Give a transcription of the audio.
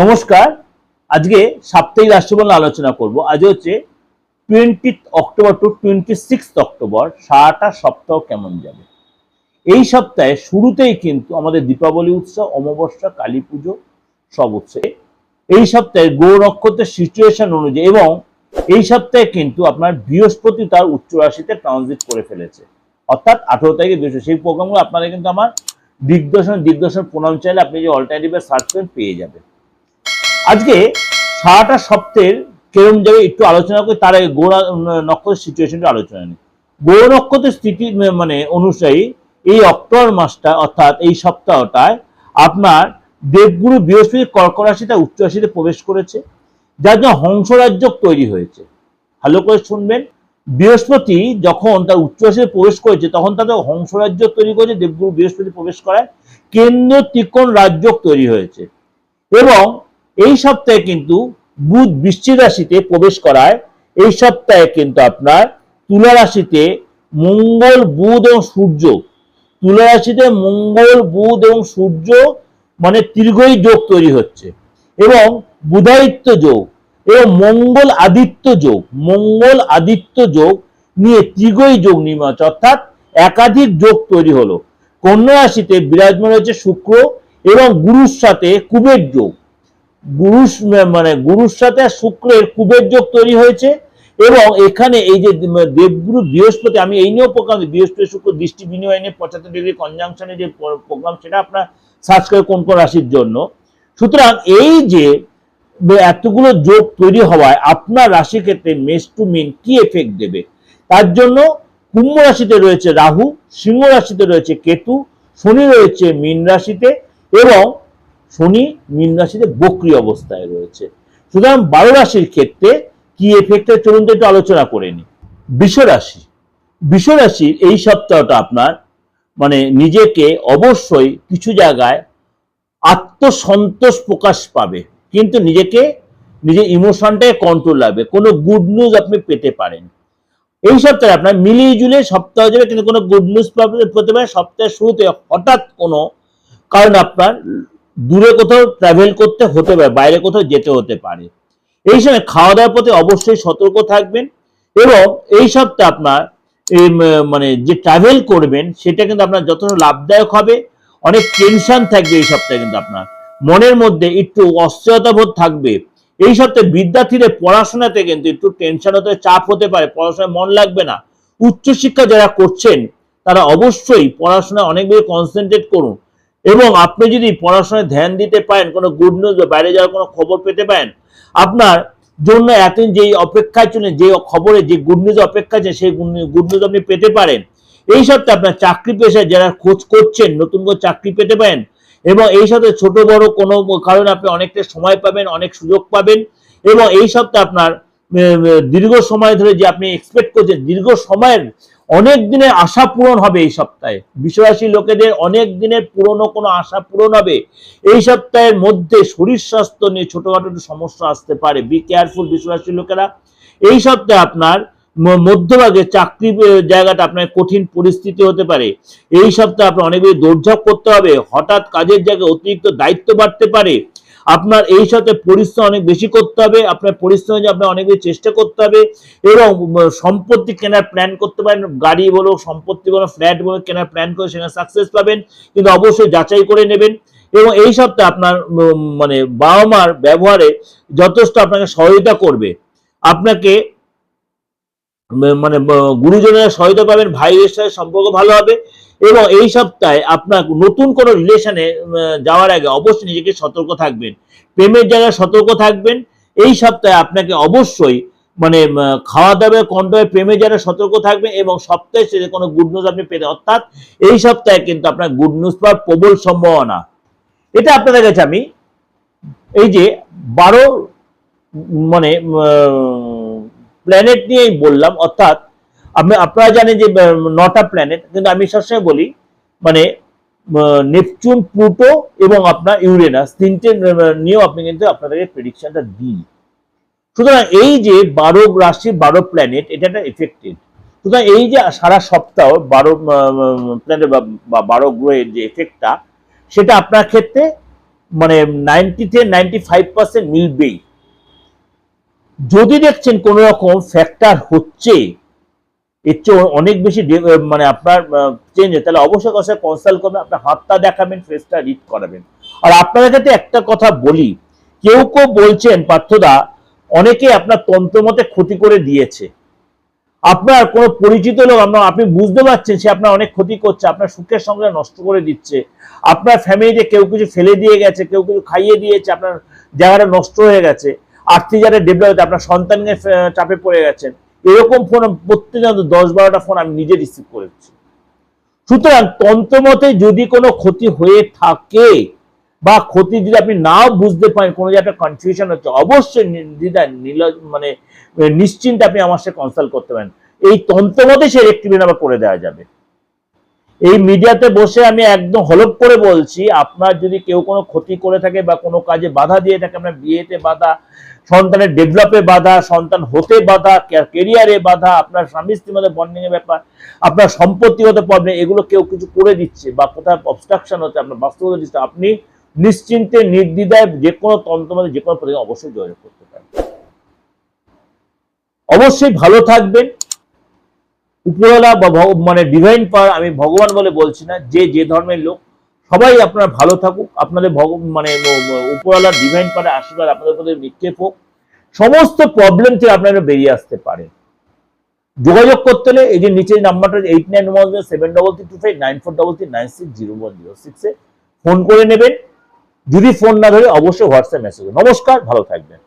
নমস্কার। আজকে সাপ্তাহিক রাশিফল আলোচনা করব। আজ হচ্ছে twenty October to twenty six October সারাটা সপ্তাহ কেমন যাবে? এই সপ্তাহে শুরুতেই কিন্তু আমাদের দীপাবলি উৎসব, অমাবস্যা, কালী পুজো সব উৎসব এই সপ্তাহে গৌর নক্ষত্রের সিচুয়েশন অনুযায়ী এবং এই সপ্তাহে কিন্তু আপনার বৃহস্পতি তার উচ্চ রাশিতে ট্রানজিট করে ফেলেছে। অর্থাৎ আঠেরো তারিখে বৃহস্পতি। সেই প্রোগ্রামগুলো আপনারা কিন্তু আমার দিগদর্শন দিগদর্শন প্রণাম চাইলে আপনি যে অল্টারনেটিভে সার্চ করেন পেয়ে যাবেন। আজকে সারাটা সপ্তাহের কেরম যাবে একটু আলোচনা করি, তার আগে গোড়া নক্ষত্রের সিচুয়েশনটা আলোচনা নেই। গৌর নক্ষত্রের স্থিতি মানে অনুযায়ী এই অক্টোবর মাসটা, অর্থাৎ এই সপ্তাহটায় আপনার দেবগুরু বৃহস্পতি কর্ক রাশিতে উচ্চ রাশিতে প্রবেশ করেছে, যার জন্য হংসরাজ্য তৈরি হয়েছে। ভালো করে শুনবেন। বৃহস্পতি যখন তার উচ্চ রাশিতে প্রবেশ করেছে, তখন তাদের হংসরাজ্য তৈরি করেছে, দেবগুরু বৃহস্পতি প্রবেশ করায়। কেন্দ্র ত্রিকোণ রাজ্য তৈরি হয়েছে। এবং এই সপ্তাহে কিন্তু বুধ বৃশ্চিক রাশিতে প্রবেশ করায়। এই সপ্তাহে কিন্তু আপনার তুলা রাশিতে মঙ্গল, বুধ এবং সূর্য। তুলা রাশিতে মঙ্গল, বুধ এবং সূর্য মানে দীর্ঘই যোগ তৈরি হচ্ছে এবং বুধায়িত্ব যোগ এবং মঙ্গল আদিত্য যোগ। মঙ্গল আদিত্য যোগ নিয়ে ত্রিগই যোগ নির্মাণ অর্থাৎ একাধিক যোগ তৈরি হলো। কন্যা রাশিতে বিরাজমান হচ্ছে শুক্র এবং গুরুর সাথে কুবের যোগ। গুরুর মানে গুরুর সাথে শুক্রের কুবের যোগ তৈরি হয়েছে এবং এখানে এই যে দেবগুরু বৃহস্পতি, আমি এই নিয়েও প্রোগ্রাম বৃহস্পতি, শুক্র, দৃষ্টি বিনিময় নিয়ে পঁচাত্তর ডিগ্রি কনজাংশনে যে প্রোগ্রাম সেটা আপনার সার্চ করে কোন কোন রাশির জন্য। সুতরাং এই যে এতগুলো যোগ তৈরি হওয়ায় আপনার রাশি ক্ষেত্রে মেস টু মিন কি এফেক্ট দেবে? তার জন্য কুম্ভ রাশিতে রয়েছে রাহু, সিংহ রাশিতে রয়েছে কেতু, শনি রয়েছে মীন রাশিতে এবং শনি, মীন রাশিতে বক্রি অবস্থায় রয়েছে। সুতরাং বারো রাশির ক্ষেত্রে কি এফেক্টে চলুন তো একটু আলোচনা করে নি বৃষ রাশি। বৃষ রাশির এই সপ্তাহটা আপনার মানে নিজেকে অবশ্যই কিছু জায়গায় আত্মসন্তোষ প্রকাশ পাবে। কিন্তু নিজেকে, নিজের ইমোশনটাকে কন্ট্রোল লাগবে। কোনো গুড নিউজ আপনি পেতে পারেন। এই সপ্তাহে আপনার মিলিয়ে জুলে সপ্তাহ যাবে কিন্তু কোনো গুড নিউজ পেতে পারে। সপ্তাহের শুরুতে হঠাৎ কোনো কারণ আপনার দূরে কোথাও ট্রাভেল করতে হতে পারে, বাইরে কোথাও যেতে হতে পারে। এই সময় খাওয়া দাওয়ার প্রতি অবশ্যই সতর্ক থাকবেন এবং এই সপ্তাহে আপনার মানে যে ট্রাভেল করবেন, সেটা কিন্তু আপনার যথেষ্ট লাভদায়ক হবে, অনেক টেনশন থাকবে এই সপ্তাহে কিন্তু আপনার। মনের মধ্যে একটু অস্থিরতা বোধ থাকবে। এই সপ্তাহে বিদ্যার্থীদের পড়াশোনাতে কিন্তু একটু টেনশন হতে, চাপ হতে পারে, পড়াশোনায় মন লাগবে না। উচ্চশিক্ষা যারা করছেন, তারা অবশ্যই পড়াশোনায় অনেক বেশি কনসেন্ট্রেট করুন। এবং আপনি যদি পড়াশোনায় ধ্যান দিতে পারেন, কোনো গুড নিউজ বা বাইরে যাওয়ার কোনো খবর পেতে পারেন, আপনার জন্য এতদিন যেই অপেক্ষায় ছিলেন যে খবরে যে গুড নিউজ অপেক্ষা আছে সেই গুড নিউজ আপনি পেতে পারেন। এই সপ্তাহে আপনার চাকরি পেশায় যারা খোঁজ করছেন, নতুন করে চাকরি পেতে পারেন এবং এই সাথে ছোট, বড় কোনো কারণে আপনি অনেকটা সময় পাবেন, অনেক সুযোগ পাবেন এবং এই সপ্তাহে আপনার দীর্ঘ সময় ধরে যে আপনি এক্সপেক্ট করছেন, দীর্ঘ সময়ের অনেক দিনের আশা পূরণ হবে এই সপ্তাহে। বিশ্বরাশি লোকেদের অনেক দিনের পুরনো কোনো আশা পূরণ হবে। এই সপ্তাহের মধ্যে শরীর স্বাস্থ্য নিয়ে ছোটখাটো একটু সমস্যা আসতে পারে। বি কেয়ারফুল বিশ্বরাশি লোকেরা। এই সপ্তাহে আপনার মধ্যভাগে চাকরি জায়গাটা আপনার কঠিন পরিস্থিতি হতে পারে। এই সপ্তাহে আপনার অনেক বেশি দৌড়ঝাঁপ করতে হবে। হঠাৎ কাজের জায়গায় অতিরিক্ত দায়িত্ব বাড়তে পারে। আপনার এই সাথে পরিশ্রম অনেক বেশি করতে হবে, আপনার পরিশ্রমে আপনার অনেক বেশি চেষ্টা করতে হবে এবং সম্পত্তি কেনার প্ল্যান করতে পারেন, গাড়ি বলো, সম্পত্তি বলো ফ্ল্যাট বলো, কেনার প্ল্যান করে সেখানে সাকসেস পাবেন, কিন্তু অবশ্যই যাচাই করে নেবেন এবং এই সপ্তাহে আপনার মানে বাবা মার ব্যবহারে যথেষ্ট আপনাকে সহায়তা করবে। আপনাকে মানে গুরুজনেরা সহায়তা পাবেন ভাইয়ের সাথে সম্পর্ক ভালো হবে এবং এই সপ্তাহে আপনার নতুন কোনো রিলেশনে যাওয়ার আগে অবশ্যই নিজেকে সতর্ক থাকবেন। প্রেমের জায়গায় সতর্ক থাকবেন। এই সপ্তাহে আপনাকে অবশ্যই মানে খাওয়া দাওয়া কন্ট্রোলে প্রেমের জায়গায় সতর্ক থাকবেন এবং সপ্তাহে শেষে কোনো গুড নিউজ আপনি পেতে অর্থাৎ এই সপ্তাহে কিন্তু আপনার গুড নিউজ পাওয়ার প্রবল সম্ভাবনা। এটা আপনাদের কাছে আমি এই যে বারো মানে প্ল্যানেট নিয়েই বললাম, অর্থাৎ আপনি, আপনারা জানেন যে নটা প্ল্যানেট কিন্তু আমি সবসময় বলি মানে নেপচুন, প্লুটো এবং আপনার ইউরেনাস, তিনটে নিয়েও আপনি কিন্তু আপনাদেরকে প্রেডিকশনটা দিই। সুতরাং এই যে বারো রাশি, বারো প্ল্যানেট এটা একটা এফেক্টেড সুতরাং এই যে সারা সপ্তাহ বারো প্ল্যানেট বা বারো গ্রহের যে এফেক্টটা সেটা আপনার ক্ষেত্রে মানে নাইনটি থেকে নাইনটি ফাইভ পার্সেন্ট মিলবেই। যদি দেখছেন কোনো রকম ফ্যাক্টর হচ্ছে এর চেয়ে অনেক বেশি মানে আপনার চেঞ্জ হয়। তাহলে অবশ্যই অবশ্যই কনসাল্ট করবেন, আপনার হাতটা দেখাবেন ফেসটা রিড করাবেন। আর আপনাদের কাছে একটা কথা বলি, কেউ কেউ বলছেন, পার্থদা অনেকে আপনার তন্ত্রমতে ক্ষতি করে দিয়েছে। আপনার কোনো পরিচিত লোক, আপনার, আপনি বুঝতে পারছেন সে আপনার অনেক ক্ষতি করছে, আপনার সুখের সঙ্গে নষ্ট করে দিচ্ছে। আপনার ফ্যামিলিতে কেউ কিছু ফেলে দিয়ে গেছে, কেউ কিছু খাইয়ে দিয়েছে, আপনার জায়গাটা নষ্ট হয়ে গেছে। আর্থিক যারা ডেভেলপ আপনার সন্তানকে চাপে পড়ে গেছেন। এরকম ফোন প্রত্যেকদিন দশ বারোটা ফোন আমি নিজে রিসিভ করেছি। সুতরাং তন্ত্রমতে যদি কোনো ক্ষতি হয়ে থাকে বা ক্ষতি যদি আপনি নাও বুঝতে পারেন, কোনো যে একটা কনফিউশন হচ্ছে, অবশ্যই নিল মানে নিশ্চিন্তে আপনি আমার সাথে কনসাল্ট করতে পারেন। এই তন্ত্রমতে সে রেক্টিভেন আবার করে দেওয়া যাবে। এই মিডিয়াতে বসে আমি একদম হলপ করে বলছি, আপনার যদি কেউ কোনো ক্ষতি করে থাকে বা কোনো কাজে বাধা দিয়ে থাকে, আপনার বিয়েতে বাধা সন্তানের ডেভেলপে বাধা, সন্তান হতে বাধা কেরিয়ারে বাধা, আপনার স্বামী স্ত্রীর মধ্যে বন্ডিং এর ব্যাপার, আপনার সম্পত্তিগত প্রবলেম এগুলো কেউ কিছু করে দিচ্ছে বা কোথাও অবস্ট্রাকশন হচ্ছে, আপনার বাস্তবতা দিচ্ছে আপনি নিশ্চিন্তে, নির্দ্বিধায় যে কোনো তন্ত্র মধ্যে যে কোনো প্রতিদিন অবশ্যই যোগাযোগ করতে পারেন। অবশ্যই ভালো থাকবেন। উপরওয়ালা বা মানে ডিভাইন পাওয়ার আমি ভগবান বলে বলছি না, যে যে ধর্মের লোক সবাই আপনারা ভালো থাকুক, আপনাদের ভগ মানে উপরওয়ালা ডিভাইন পাওয়ার আশীর্বাদ আপনাদের প্রতি নিক্ষেপ হোক। সমস্ত প্রবলেম থেকে আপনারা বেরিয়ে আসতে পারেন। যোগাযোগ করতে হলে এই যে নিচের নাম্বারটা eight nine one zero seven double three two five nine four double three nine six zero one zero সিক্সে ফোন করে নেবেন। যদি ফোন না ধরে, অবশ্যই হোয়াটসঅ্যাপ মেসেজ নমস্কার, ভালো থাকবেন।